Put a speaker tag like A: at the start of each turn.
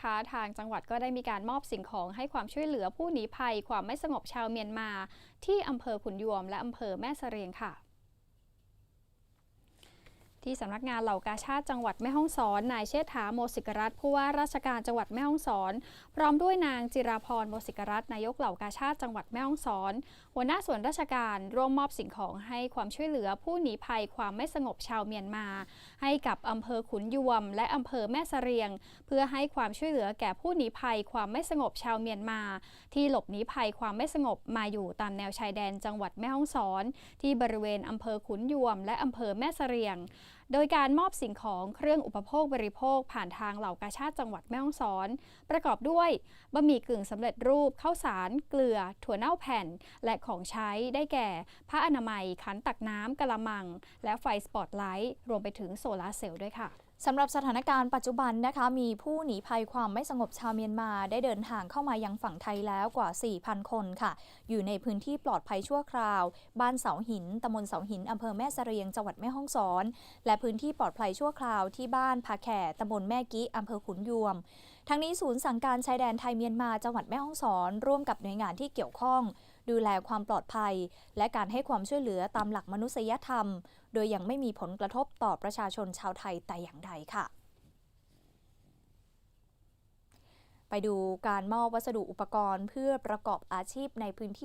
A: นะคะทางจังหวัดก็ได้มีการมอบสิ่งของให้ความช่วยเหลือผู้หนีภัยความไม่สงบชาวเมียนมา ที่อำเภอขุนยวมและอำเภอแม่เสรียงค่ะ ที่สำนักงานเหล่ากาชาติจังหวัดแม่ฮ่องสอนนายเชษฐาโมสิกรัตน์ผู้ว่าราชการจังหวัดแม่ฮ่องสอน พร้อมด้วยนางจิราพรโมสิกรัตน์นายกเหล่ากาชาติจังหวัดแม่ฮ่องสอน หัวหน้าส่วนราชการร่วมมอบสิ่งของให้ความช่วยเหลือผู้หนีภัยความไม่สงบชาวเมียนมา ให้กับอำเภอขุนยวม และอำเภอแม่เสรียง เพื่อให้ความช่วยเหลือแก่ผู้หนีภัยความไม่สงบชาวเมียนมา ที่หลบหนีภัยความไม่สงบมาอยู่ตามแนวชายแดนจังหวัดแม่ฮ่องสอน ที่บริเวณอำเภอขุนยวม และอำเภอแม่เสรียงโดยการมอบสิ่งของเครื่องอุปโภคบริโภคผ่านทางเหล่ากาชาติจังหวัดแม่ฮ่องสอน ประกอบด้วยบะหมี่กึ่งสำเร็จรูปข้าวสาร เกลือ ถั่วเน่าแผ่น และของใช้ได้แก่ผ้าอนามัย ขันตักน้ำกะละมัง และไฟสปอตไลท์รวมไปถึงโซลาร์เซลล์ด้วยค่ะ
B: สำหรับสถานการณ์ปัจจุบันนะคะ มีผู้หนีภัยความไม่สงบชาวเมียนมา ได้เดินทางเข้ามายังฝั่งไทยแล้วกว่า 4,000 คนค่ะ อยู่ในพื้นที่ปลอดภัยชั่วคราว บ้านเสาหินตำบลเสาหินอำเภอแม่เสรียงจังหวัดแม่ฮ่องสอน และพื้นที่ปลอดภัยชั่วคราวที่บ้านผาแข่ตำบลแม่กี้อำเภอขุนยวมทั้งนี้ศูนย์สั่งการชายแดนไทยเมียนมาจังหวัดแม่ฮ่องสอน ร่วมกับหน่วยงานที่เกี่ยวข้อง ดูแลความปลอดภัย และการให้ความช่วยเหลือตามหลักมนุษยธรรม โดยยังไม่มีผลกระทบต่อประชาชนชาวไทยแต่อย่างใดค่ะไปดูการมอบวัสดุอุปกรณ์เพื่อประกอบอาชีพในพื้นที่